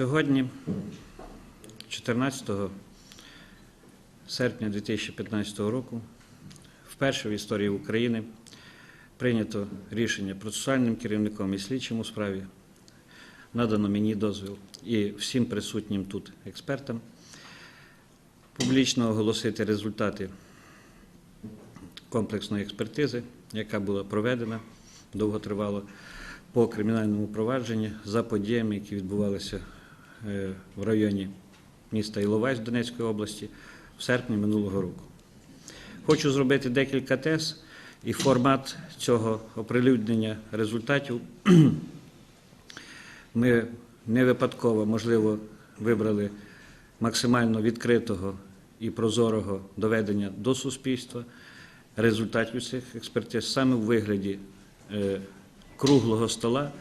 Сьогодні, 14 серпня 2015 року, вперше в історії України прийнято рішення процесуальним керівником і слідчим у справі. Надано мені дозвіл і всім присутнім тут експертам публічно оголосити результати комплексної експертизи, яка була проведена довготривало по кримінальному провадженню за подіями, які відбувалися в районі міста Іловайськ Донецької області в серпні минулого року. Хочу зробити декілька тез, і формат цього оприлюднення результатів ми не випадково, можливо, вибрали максимально відкритого і прозорого доведення до суспільства результатів цих експертиз саме в вигляді е, круглого стола,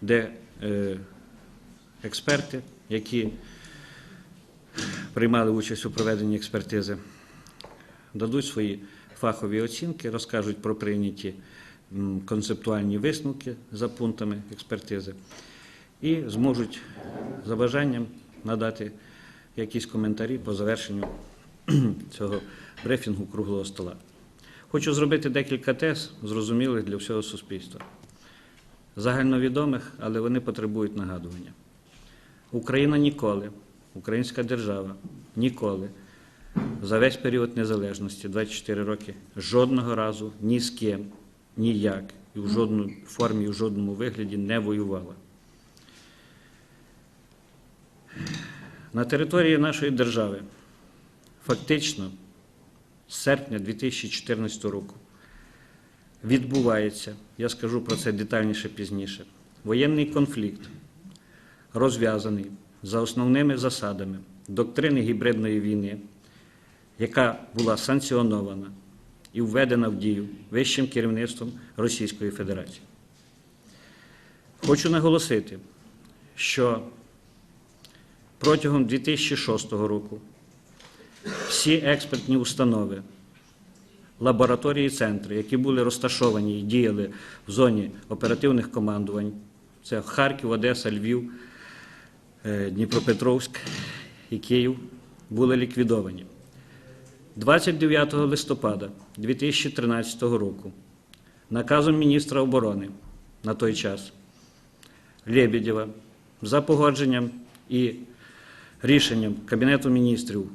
де е, експерти, які приймали участь у проведенні експертизи, дадуть свої фахові оцінки, розкажуть про прийняті концептуальні висновки за пунктами експертизи і зможуть за бажанням надати якісь коментарі по завершенню цього брифінгу круглого стола. Хочу зробити декілька тез, зрозумілих для всього суспільства. Загальновідомих, але вони потребують нагадування. Україна ніколи, українська держава ніколи за весь період незалежності, 24 роки, жодного разу ні з ким, ніяк і в жодній формі, і в жодному вигляді не воювала. На території нашої держави фактично з серпня 2014 року відбувається, я скажу про це детальніше пізніше, воєнний конфлікт, розв'язаний за основними засадами доктрини гібридної війни, яка була санкціонована і введена в дію вищим керівництвом Російської Федерації. Хочу наголосити, що протягом 2006 року всі експертні установи, лабораторії, центри, які були розташовані і діяли в зоні оперативних командувань, це Харків, Одеса, Львів, Дніпропетровськ і Київ, були ліквідовані. 29 листопада 2013 року наказом міністра оборони на той час Лебедєва за погодженням і рішенням Кабінету міністрів,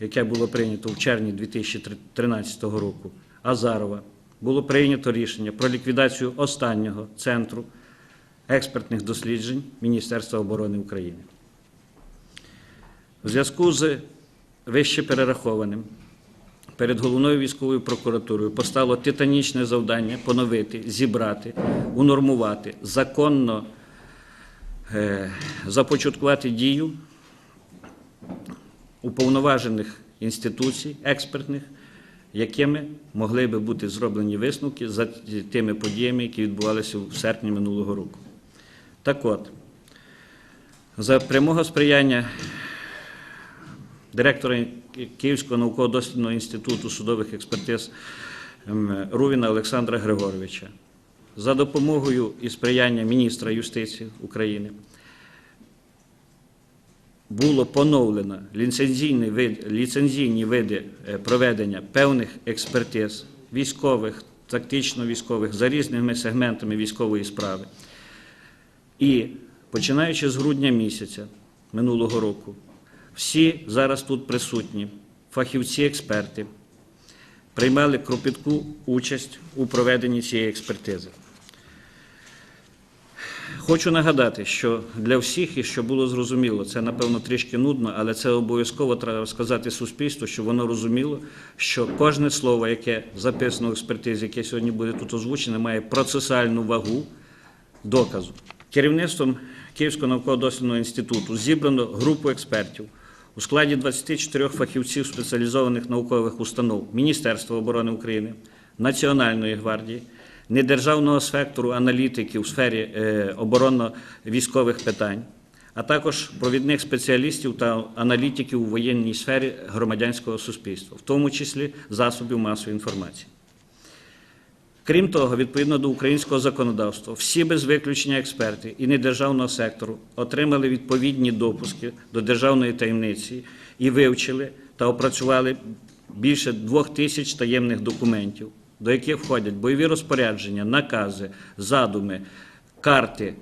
яке було прийнято в червні 2013 року, Азарова, було прийнято рішення про ліквідацію останнього центру експертних досліджень Міністерства оборони України. У зв'язку з вище перерахованим перед головною військовою прокуратурою постало титанічне завдання поновити, зібрати, унормувати, законно е, започаткувати дію уповноважених інституцій експертних, якими могли би бути зроблені висновки за тими подіями, які відбувалися в серпні минулого року. Так от, за прямого сприяння директора Київського науково-дослідного інституту судових експертиз ем, Рувіна Олександра Григоровича, за допомогою і сприяння міністра юстиції України було поновлено ліцензійні види, ліцензійні види е, проведення певних експертиз військових, тактично-військових за різними сегментами військової справи. І починаючи з грудня місяця минулого року, всі зараз тут присутні, фахівці-експерти, приймали кропітку участь у проведенні цієї експертизи. Хочу нагадати, що для всіх, і що було зрозуміло, це напевно трішки нудно, але це обов'язково треба сказати суспільству, щоб воно розуміло, що кожне слово, яке записано в експертизі, яке сьогодні буде тут озвучене, має процесуальну вагу доказу. Керівництвом Київського науково-дослідного інституту зібрано групу експертів у складі 24 фахівців спеціалізованих наукових установ Міністерства оборони України, Національної гвардії недержавного сектору аналітиків у сфері е, оборонно-військових питань, а також провідних спеціалістів та аналітиків у воєнній сфері громадянського суспільства, в тому числі засобів масової інформації. Крім того, відповідно до українського законодавства, всі без виключення експерти і недержавного сектору отримали відповідні допуски до державної таємниці і вивчили та опрацювали більше двох тисяч таємних документів, до яких входять бойові розпорядження, накази, задуми, карти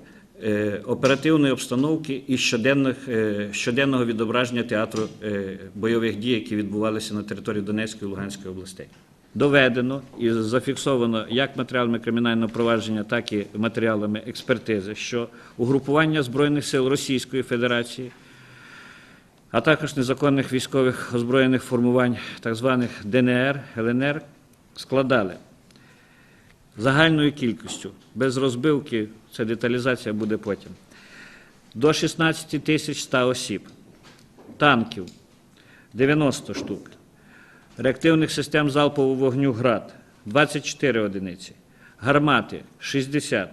е, оперативної обстановки і щоденних, е, щоденного відображення театру е, бойових дій, які відбувалися на території Донецької і Луганської областей. Доведено і зафіксовано як матеріалами кримінального провадження, так і матеріалами експертизи, що угрупування Збройних сил Російської Федерації, а також незаконних військових озброєних формувань так званих ДНР, ЛНР складали загальною кількістю, без розбивки, це деталізація буде потім, до 16 тисяч 100 осіб, танків 90 штук, реактивних систем залпового вогню ГРАД 24 одиниці, гармати 60,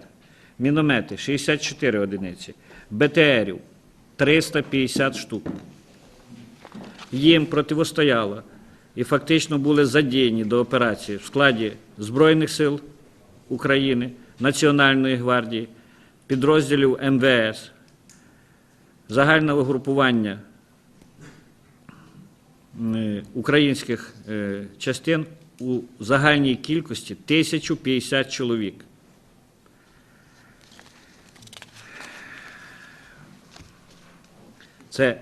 міномети 64 одиниці, БТРів 350 штук. Їм противостояло і фактично були задіяні до операції в складі Збройних сил України, Національної гвардії, підрозділів МВС, загального групування українських е, частин у загальній кількості 1050 чоловік. Це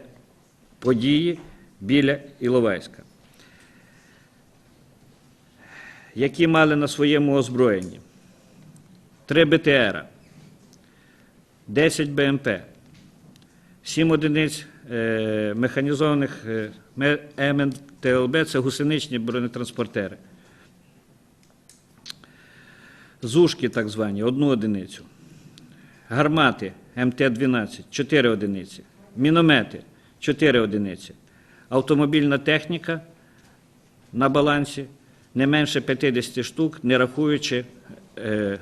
події біля Іловайська, які мали на своєму озброєнні 3 БТР, 10 БМП, 7 одиниць е, механізованих е, МНТЛБ, це гусеничні бронетранспортери. Зушки так звані, одну одиницю. Гармати МТ-12, 4 одиниці. Міномети 4 одиниці. Автомобільна техніка на балансі не менше 50 штук, не рахуючи е,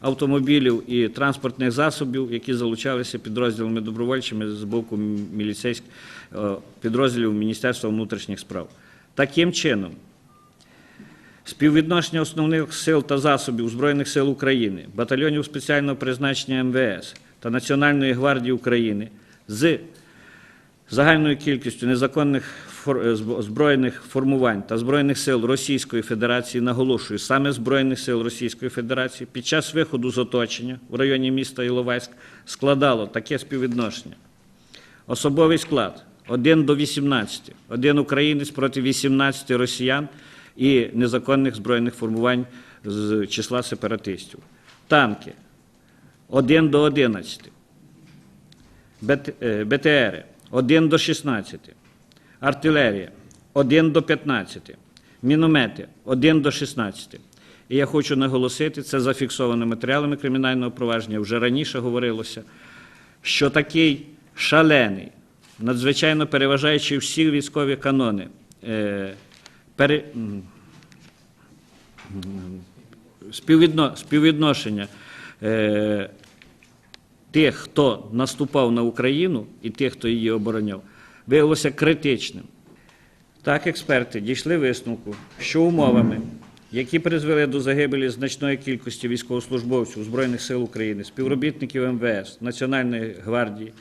автомобілів і транспортних засобів, які залучалися підрозділами добровольчими з боку е, підрозділів Міністерства внутрішніх справ. Таким чином, Співвідношення основних сил та засобів Збройних сил України, батальйонів спеціального призначення МВС та Національної гвардії України з загальною кількістю незаконних збройних формувань та Збройних сил Російської Федерації, наголошую, саме Збройних сил Російської Федерації під час виходу з оточення в районі міста Іловайськ складало таке співвідношення. Особовий склад 1 до 18, один українець проти 18 росіян і незаконних збройних формувань з числа сепаратистів. Танки 1 до 11, БТ, е, БТРи 1 до 16, артилерія 1 до 15, міномети 1 до 16. І я хочу наголосити, це зафіксовано матеріалами кримінального провадження, вже раніше говорилося, що такий шалений, надзвичайно переважаючи всі військові канони, е, пере, співвідно, співвідношення е, тих, хто наступав на Україну, і тих, хто її обороняв, виявилося критичним. Так, експерти дійшли висновку, що умовами, які призвели до загибелі значної кількості військовослужбовців Збройних сил України, співробітників МВС, Національної гвардії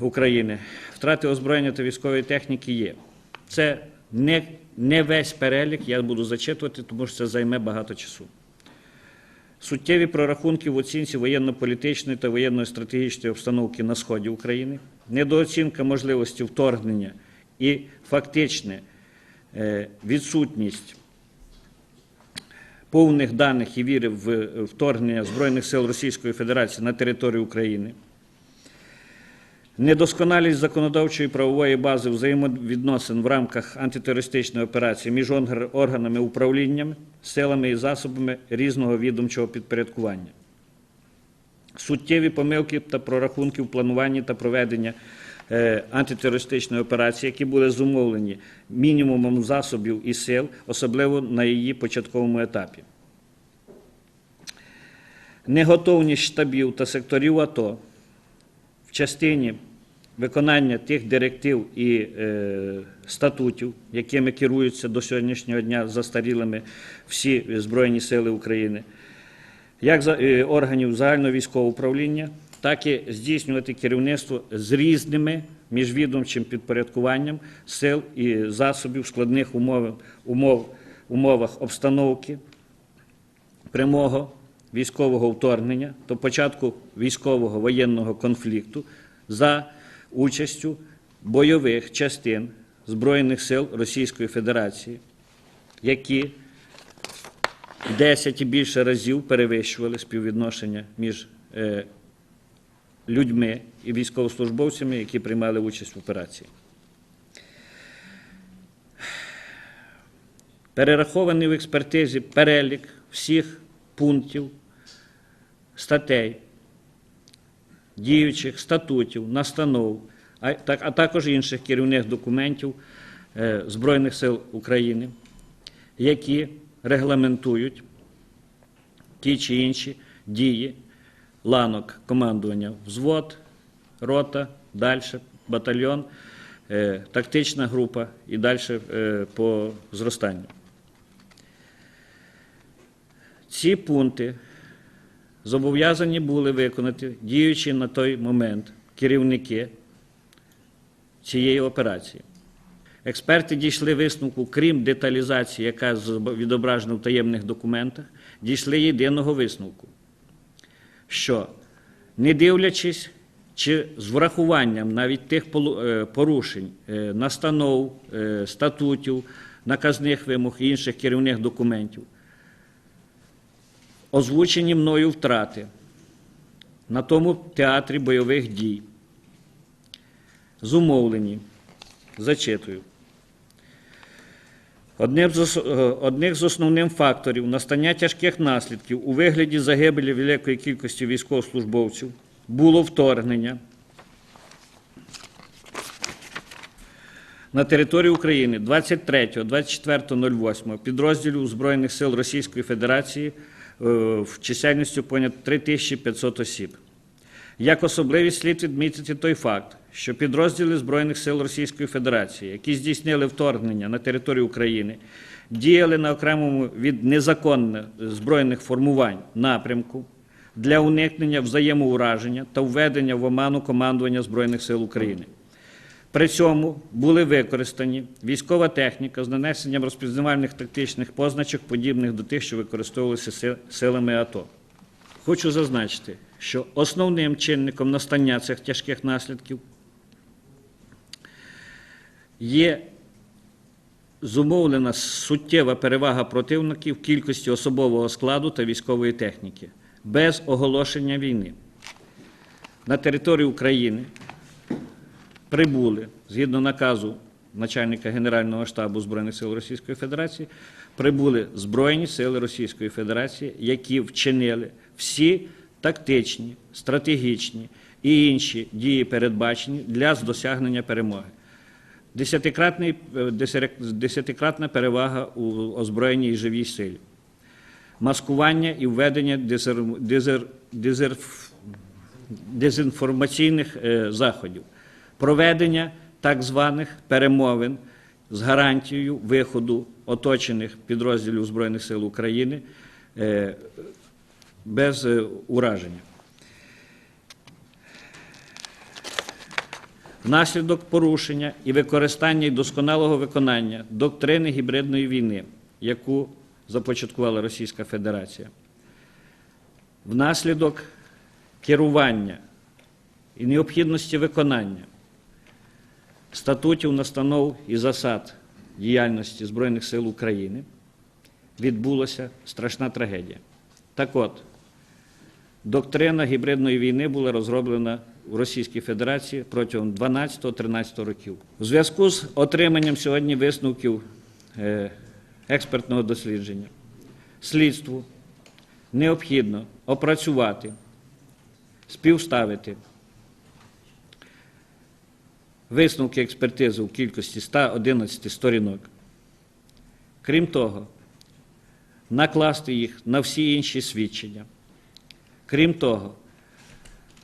України, втрати озброєння та військової техніки є. Це не, не весь перелік, я буду зачитувати, тому що це займе багато часу. Суттєві прорахунки в оцінці воєнно-політичної та воєнно-стратегічної обстановки на сході України, недооцінка можливості вторгнення і фактичне е, відсутність повних даних і віри в е, вторгнення Збройних сил Російської Федерації на територію України, недосконалість законодавчої правової бази взаємовідносин в рамках антитерористичної операції між органами управління, силами і засобами різного відомчого підпорядкування. Суттєві помилки та прорахунки в плануванні та проведення е, антитерористичної операції, які були зумовлені мінімумом засобів і сил, особливо на її початковому етапі. Неготовність штабів та секторів АТО в частині виконання тих директив і е, статутів, якими керуються до сьогоднішнього дня застарілими всі Збройні Сили України, як за, е, органів загального військового управління, так і здійснювати керівництво з різними міжвідомчим підпорядкуванням сил і засобів складних умов, умов, умовах обстановки прямого військового вторгнення до початку військового воєнного конфлікту за участю бойових частин Збройних сил Російської Федерації, які 10 і більше разів перевищували співвідношення між е, людьми і військовослужбовцями, які приймали участь в операції. Перерахований в експертизі перелік всіх пунктів, статей, діючих статутів, настанов, а, також інших керівних документів е, Збройних сил України, які регламентують ті чи інші дії ланок командування взвод, рота, далі батальйон, е, тактична група і далі е, по зростанню. Ці пункти зобов'язані були виконати діючі на той момент керівники цієї операції. Експерти дійшли висновку, крім деталізації, яка відображена в таємних документах, дійшли єдиного висновку, що не дивлячись чи з врахуванням навіть тих е, порушень, е, настанов, е, статутів, наказних вимог і інших керівних документів, озвучені мною втрати на тому театрі бойових дій, зумовлені, зачитую. Одним з, е, одних з основним факторів настання тяжких наслідків у вигляді загибелі великої кількості військовослужбовців було вторгнення на територію України 23-24.08 підрозділів Збройних сил Російської Федерації в чисельністю понад 3500 осіб. Як особливість слід відмітити той факт, що підрозділи Збройних сил Російської Федерації, які здійснили вторгнення на територію України, діяли на окремому від незаконних збройних формувань напрямку для уникнення взаємоураження та введення в оману командування Збройних сил України. При цьому були використані військова техніка з нанесенням розпізнавальних тактичних позначок, подібних до тих, що використовувалися силами АТО. Хочу зазначити, що основним чинником настання цих тяжких наслідків є зумовлена суттєва перевага противників кількості особового складу та військової техніки без оголошення війни. На територію України прибули згідно наказу начальника Генерального штабу Збройних сил Російської Федерації, прибули Збройні сили Російської Федерації, які вчинили всі тактичні, стратегічні і інші дії, передбачені для досягнення перемоги. Десятикратний, е, десятикратна перевага у озброєній і живій силі. Маскування і введення дезер, дезер, дезерф- дезінформаційних е, заходів, проведення так званих перемовин з гарантією виходу оточених підрозділів Збройних сил України е, без е, ураження. Внаслідок порушення і використання і досконалого виконання доктрини гібридної війни, яку започаткувала Російська Федерація, внаслідок керування і необхідності виконання статутів, настанов і засад діяльності Збройних сил України відбулася страшна трагедія. Так от, доктрина гібридної війни була розроблена в Російській Федерації протягом 12-13 років. У зв'язку з отриманням сьогодні висновків е, експертного дослідження, слідству необхідно опрацювати, співставити висновки експертизи у кількості 111 сторінок. Крім того, накласти їх на всі інші свідчення. Крім того,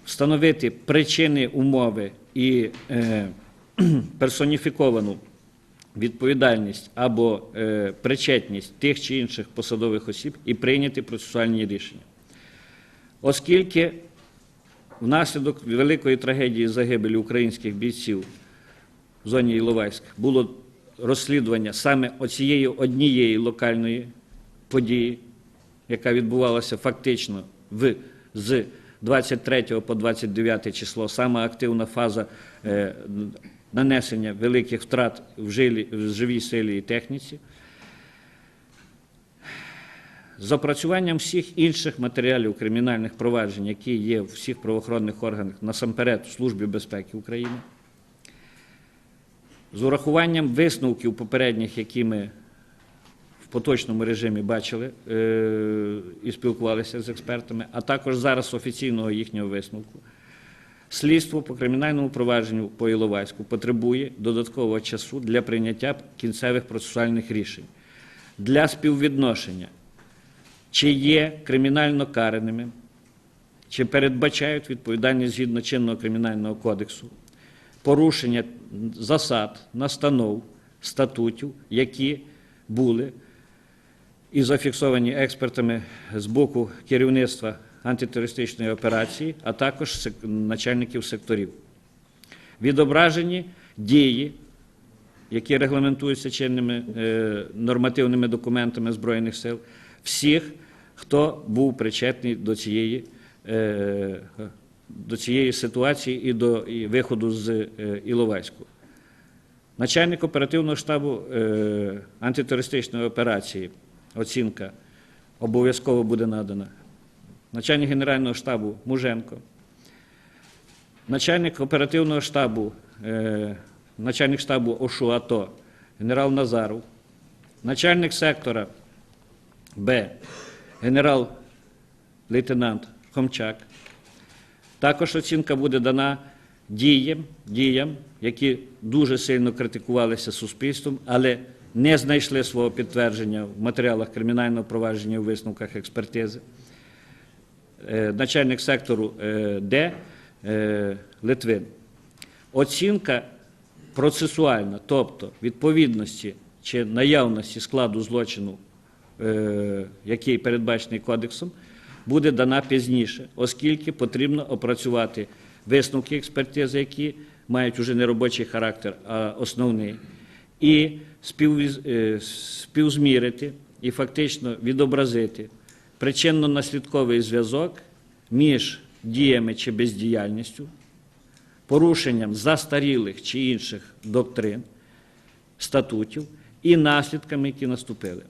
встановити причини, умови і е, персоніфіковану відповідальність або е, причетність тих чи інших посадових осіб і прийняти процесуальні рішення. Оскільки внаслідок великої трагедії загибелі українських бійців в зоні Іловайськ було розслідування саме оцієї однієї локальної події, яка відбувалася фактично в, з 23 по 29 число, саме активна фаза е, нанесення великих втрат в, жилі, в живій силі і техніці. З опрацюванням всіх інших матеріалів кримінальних проваджень, які є в всіх правоохоронних органах, насамперед в Службі безпеки України, з урахуванням висновків попередніх, які ми в поточному режимі бачили е- і спілкувалися з експертами, а також зараз офіційного їхнього висновку. Слідство по кримінальному провадженню по Іловайську потребує додаткового часу для прийняття кінцевих процесуальних рішень, для співвідношення, чи є кримінально караними, чи передбачають відповідальність згідно чинного кримінального кодексу, порушення засад, настанов, статутів, які були і зафіксовані експертами з боку керівництва антитерористичної операції, а також начальників секторів. Відображені дії, які регламентуються чинними е, нормативними документами Збройних сил, всіх, хто був причетний до цієї, е, до цієї ситуації і до виходу з е, Іловайську. Начальник оперативного штабу е, антитерористичної операції, оцінка обов'язково буде надана. Начальник Генерального штабу Муженко, начальник оперативного штабу, начальник штабу ОШУ АТО генерал Назаров, начальник сектора Б, генерал-лейтенант Хомчак. Також оцінка буде дана діям, діям, які дуже сильно критикувалися суспільством, але не знайшли свого підтвердження в матеріалах кримінального провадження у висновках експертизи. Е, Начальник сектору е, Д е, Литвин. Оцінка процесуальна, тобто відповідності чи наявності складу злочину, який передбачений кодексом, буде дана пізніше, оскільки потрібно опрацювати висновки експертизи, які мають уже не робочий характер, а основний, і е, співзмірити і фактично відобразити причинно-наслідковий зв'язок між діями чи бездіяльністю, порушенням застарілих чи інших доктрин, статутів і наслідками, які наступили.